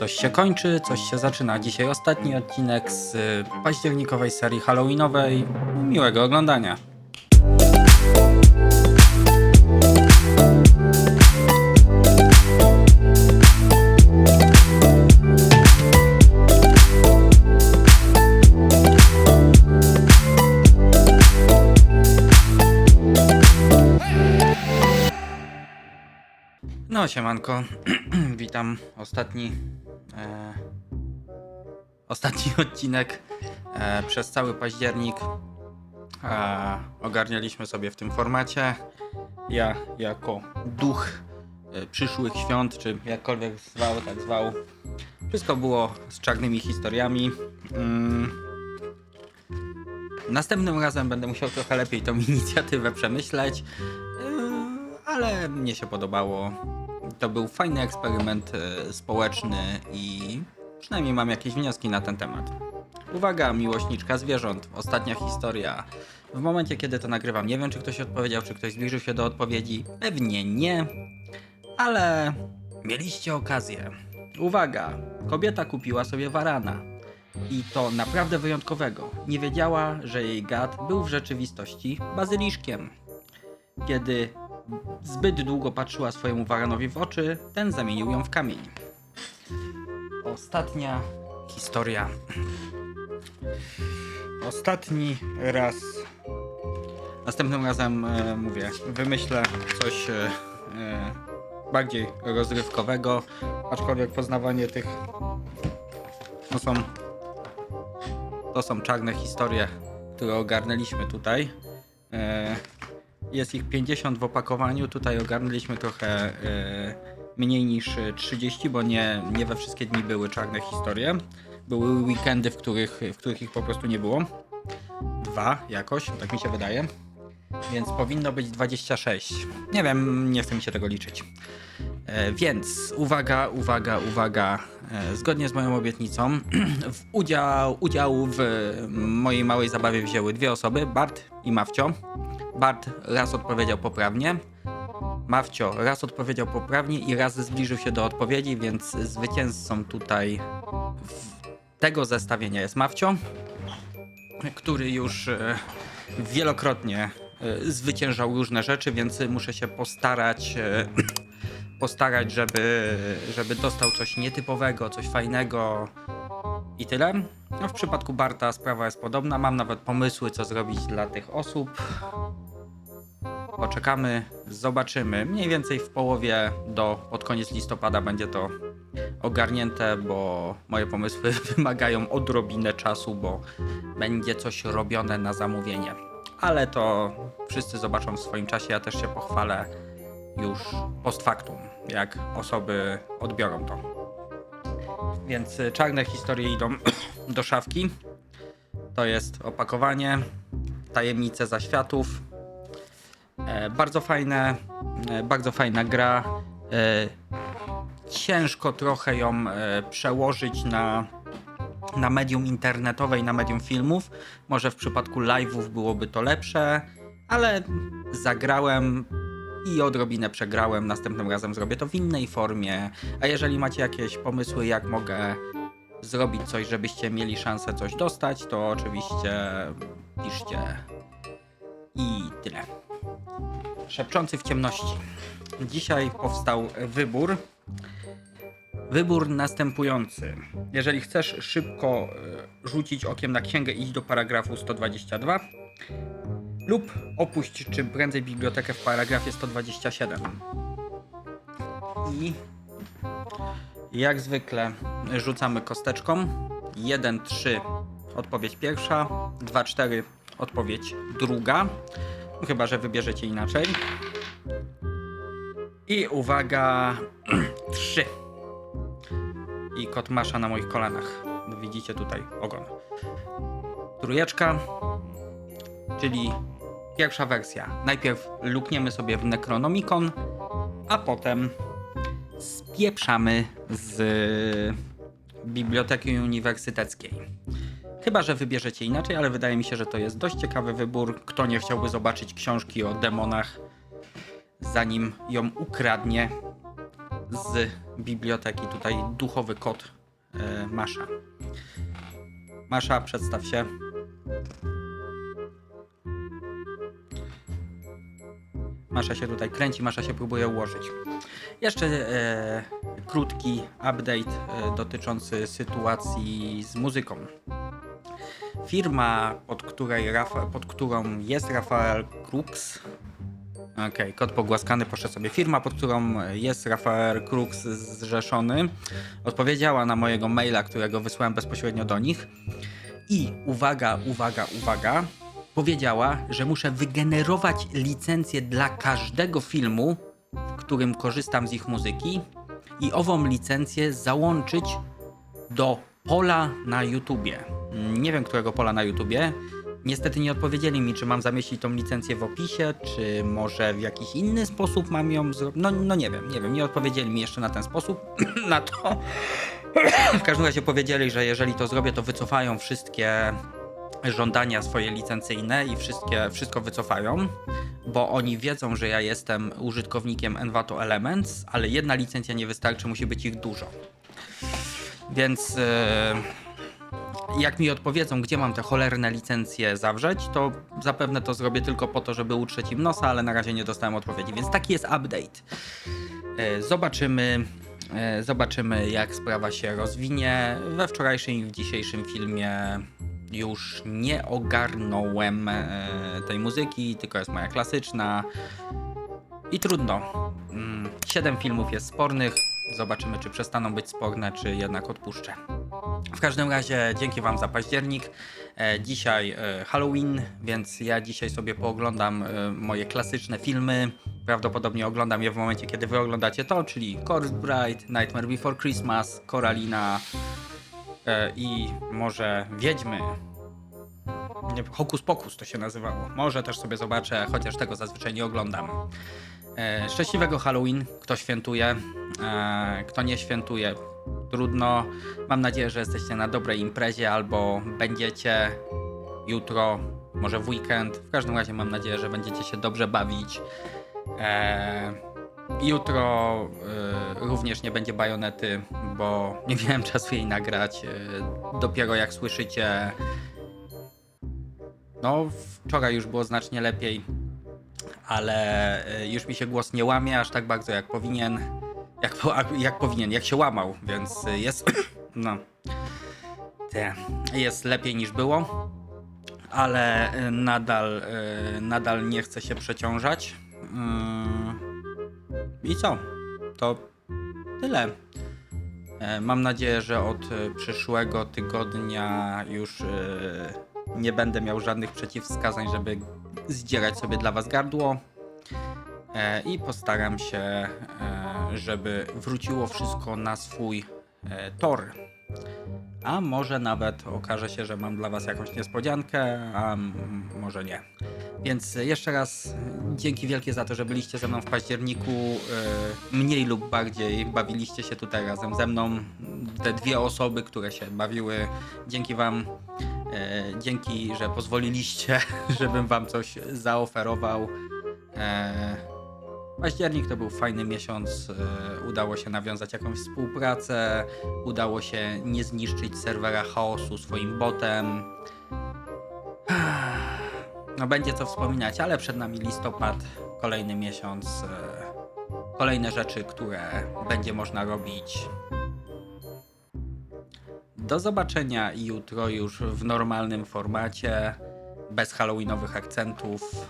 Coś się kończy, coś się zaczyna. Dzisiaj ostatni odcinek z y, październikowej serii Halloweenowej. Miłego oglądania. No, siemanko. Witam. Ostatni. E, ostatni odcinek e, przez cały październik. E, ogarnialiśmy sobie w tym formacie. Ja, jako duch e, przyszłych świąt, czy jakkolwiek zwał, tak zwał. Wszystko było z czarnymi historiami. Mm. Następnym razem będę musiał trochę lepiej tą inicjatywę przemyśleć, Yy, ale mnie się podobało. To był fajny eksperyment e, społeczny i przynajmniej mam jakieś wnioski na ten temat. Uwaga, miłośniczka zwierząt. Ostatnia historia. W momencie, kiedy to nagrywam, nie wiem, czy ktoś odpowiedział, czy ktoś zbliżył się do odpowiedzi. Pewnie nie, ale mieliście okazję. Uwaga, kobieta kupiła sobie warana. I to naprawdę wyjątkowego. Nie wiedziała, że jej gad był w rzeczywistości bazyliszkiem. Kiedy zbyt długo patrzyła swojemu waranowi w oczy, ten zamienił ją w kamień. Ostatnia historia. Ostatni raz. Następnym razem e, mówię, wymyślę coś e, e, bardziej rozrywkowego, aczkolwiek poznawanie tych to są to są czarne historie, które ogarnęliśmy tutaj. E, jest ich 50 w opakowaniu. Tutaj ogarnęliśmy trochę e, mniej niż 30, bo nie, nie we wszystkie dni były czarne historie. Były weekendy, w których, w których ich po prostu nie było. Dwa jakoś, tak mi się wydaje. Więc powinno być 26. Nie wiem, nie chce mi się tego liczyć. E, więc uwaga, uwaga, uwaga. E, zgodnie z moją obietnicą, w udział, udział w mojej małej zabawie wzięły dwie osoby, Bart i Mawcio. Bart raz odpowiedział poprawnie. Mawcio raz odpowiedział poprawnie i raz zbliżył się do odpowiedzi, więc zwycięzcą tutaj w tego zestawienia jest Mawcio, który już e, wielokrotnie e, zwyciężał różne rzeczy, więc muszę się postarać e, postarać, żeby, żeby dostał coś nietypowego, coś fajnego i tyle. No, w przypadku Barta sprawa jest podobna. Mam nawet pomysły, co zrobić dla tych osób. Poczekamy, zobaczymy. Mniej więcej w połowie do pod koniec listopada będzie to ogarnięte, bo moje pomysły wymagają odrobinę czasu, bo będzie coś robione na zamówienie. Ale to wszyscy zobaczą w swoim czasie. Ja też się pochwalę już post factum, jak osoby odbiorą to. Więc y, czarne historie idą do szafki. To jest opakowanie, tajemnice zaświatów. E, bardzo fajne, e, bardzo fajna gra. E, ciężko trochę ją przełożyć na, na medium internetowe i na medium filmów. Może w przypadku live'ów byłoby to lepsze, ale zagrałem i odrobinę przegrałem. Następnym razem zrobię to w innej formie. A jeżeli macie jakieś pomysły, jak mogę zrobić coś, żebyście mieli szansę coś dostać, to oczywiście piszcie. I tyle. Szepczący w ciemności. Dzisiaj powstał wybór. Wybór następujący. Jeżeli chcesz szybko e, rzucić okiem na księgę, idź do paragrafu 122 lub opuść czym prędzej bibliotekę w paragrafie 127. I jak zwykle rzucamy kosteczką. 1, 3 odpowiedź pierwsza, 2, 4 odpowiedź druga. Chyba, że wybierzecie inaczej. I uwaga, 3. I kot masza na moich kolanach. Widzicie tutaj ogon. Trójeczka, czyli pierwsza wersja. Najpierw lukniemy sobie w Necronomicon, a potem spieprzamy z biblioteki uniwersyteckiej. Chyba, że wybierzecie inaczej, ale wydaje mi się, że to jest dość ciekawy wybór. Kto nie chciałby zobaczyć książki o demonach, zanim ją ukradnie, z biblioteki. Tutaj duchowy kot e, Masza. Masza, przedstaw się. Masza się tutaj kręci, Masza się próbuje ułożyć. Jeszcze e, krótki update e, dotyczący sytuacji z muzyką. Firma, pod, której Rafa, pod którą jest Rafael Krux, Okej, kot pogłaskany poszedł sobie. Firma, pod którą jest Rafael Krux zrzeszony, odpowiedziała na mojego maila, którego wysłałem bezpośrednio do nich. I uwaga, uwaga, uwaga, powiedziała, że muszę wygenerować licencję dla każdego filmu, w którym korzystam z ich muzyki i ową licencję załączyć do pola na YouTubie. Nie wiem, którego pola na YouTubie. Niestety nie odpowiedzieli mi, czy mam zamieścić tą licencję w opisie, czy może w jakiś inny sposób mam ją zrobić. No, no nie wiem, nie wiem, nie odpowiedzieli mi jeszcze na ten sposób, na to. w każdym razie powiedzieli, że jeżeli to zrobię, to wycofają wszystkie żądania swoje licencyjne i wszystkie, wszystko wycofają, bo oni wiedzą, że ja jestem użytkownikiem Envato Elements, ale jedna licencja nie wystarczy, musi być ich dużo. Więc e, jak mi odpowiedzą, gdzie mam te cholerne licencje zawrzeć, to zapewne to zrobię tylko po to, żeby utrzeć im nosa, ale na razie nie dostałem odpowiedzi, więc taki jest update. E, Zobaczymy, e, zobaczymy jak sprawa się rozwinie. We wczorajszym i w dzisiejszym filmie już nie ogarnąłem tej muzyki, tylko jest moja klasyczna. I trudno. Mm, Siedem filmów jest spornych. Zobaczymy, czy przestaną być sporne, czy jednak odpuszczę. W każdym razie dzięki Wam za październik. E, dzisiaj e, Halloween, więc ja dzisiaj sobie pooglądam e, moje klasyczne filmy. Prawdopodobnie oglądam je w momencie, kiedy Wy oglądacie to, czyli Corpse Bride, Nightmare Before Christmas, Coralina i może Wiedźmy. Hokus Pokus to się nazywało. Może też sobie zobaczę, chociaż tego zazwyczaj nie oglądam. E, szczęśliwego Halloween, kto świętuje, e, kto nie świętuje, trudno. Mam nadzieję, że jesteście na dobrej imprezie albo będziecie jutro, może w weekend. W każdym razie mam nadzieję, że będziecie się dobrze bawić. E, jutro również nie będzie bajonety, bo nie miałem czasu jej nagrać. Dopiero jak słyszycie, no wczoraj już było znacznie lepiej ale y, już mi się głos nie łamie aż tak bardzo jak powinien. Jak, po, jak powinien, jak się łamał, więc y, jest. No. Jest lepiej niż było, ale y, nadal, nadal nie chcę się przeciążać. Y, I co? To tyle. E, Mam nadzieję, że od przyszłego tygodnia już nie będę miał żadnych przeciwwskazań, żeby zdzierać sobie dla Was gardło. E, I postaram się, e, żeby wróciło wszystko na swój e, tor. A może nawet okaże się, że mam dla Was jakąś niespodziankę, a może nie. Więc jeszcze raz dzięki wielkie za to, że byliście ze mną w październiku. Mniej lub bardziej bawiliście się tutaj razem ze mną. Te dwie osoby, które się bawiły. Dzięki Wam. E, Dzięki, że pozwoliliście, żebym Wam coś zaoferował. E, Październik to był fajny miesiąc. e, Udało się nawiązać jakąś współpracę. Udało się nie zniszczyć serwera chaosu swoim botem. No będzie co wspominać, ale przed nami listopad, kolejny miesiąc, kolejne rzeczy, które będzie można robić. Do zobaczenia jutro już w normalnym formacie, bez halloweenowych akcentów,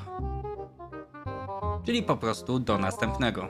czyli po prostu do następnego.